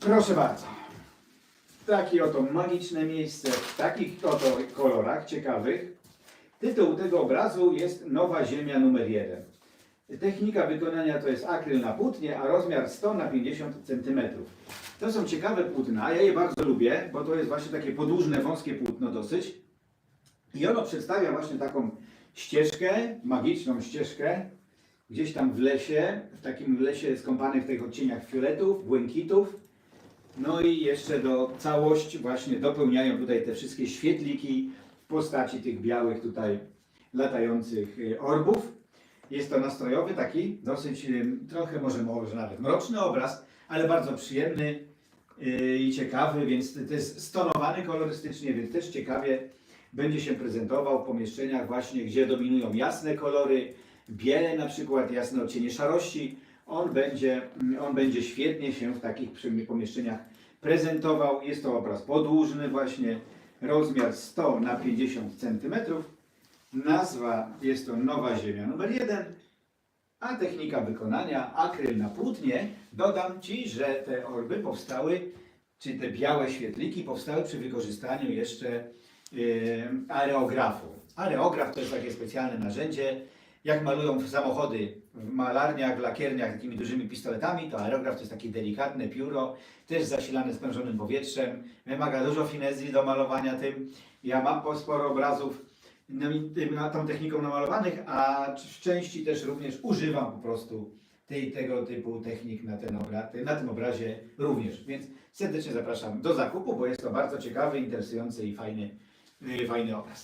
Proszę bardzo. Takie oto magiczne miejsce w takich oto kolorach ciekawych. Tytuł tego obrazu jest Nowa Ziemia numer 1. Technika wykonania to jest akryl na płótnie, a rozmiar 100 na 50 cm. To są ciekawe płótna, ja je bardzo lubię, bo to jest właśnie takie podłużne, wąskie płótno dosyć. I ono przedstawia właśnie taką ścieżkę, magiczną ścieżkę, gdzieś tam w lesie, w takim lesie skąpanych w tych odcieniach fioletów, błękitów. No i jeszcze do całości właśnie dopełniają tutaj te wszystkie świetliki w postaci tych białych tutaj latających y, orbów. Jest to nastrojowy taki, dosyć y, trochę może może nawet mroczny obraz, ale bardzo przyjemny y, i ciekawy, więc to jest stonowany kolorystycznie, więc też ciekawie będzie się prezentował w pomieszczeniach właśnie, gdzie dominują jasne kolory, biele na przykład, jasne odcienie szarości. On będzie, on będzie świetnie się w takich pomieszczeniach prezentował. Jest to obraz podłużny właśnie, rozmiar 100 na 50 cm. Nazwa jest to Nowa Ziemia numer 1, a technika wykonania akryl na płótnie. Dodam Ci, że te orby powstały, czy te białe świetliki powstały przy wykorzystaniu jeszcze yy, areografu. Areograf to jest takie specjalne narzędzie. Jak malują samochody w malarniach, w lakierniach takimi dużymi pistoletami, to aerograf to jest takie delikatne pióro, też zasilane sprężonym powietrzem. Wymaga dużo finezji do malowania tym. Ja mam po sporo obrazów tą techniką namalowanych, a w części też również używam po prostu tej, tego typu technik na, ten obra, na tym obrazie również. Więc serdecznie zapraszam do zakupu, bo jest to bardzo ciekawy, interesujący i fajny, yy, fajny obraz.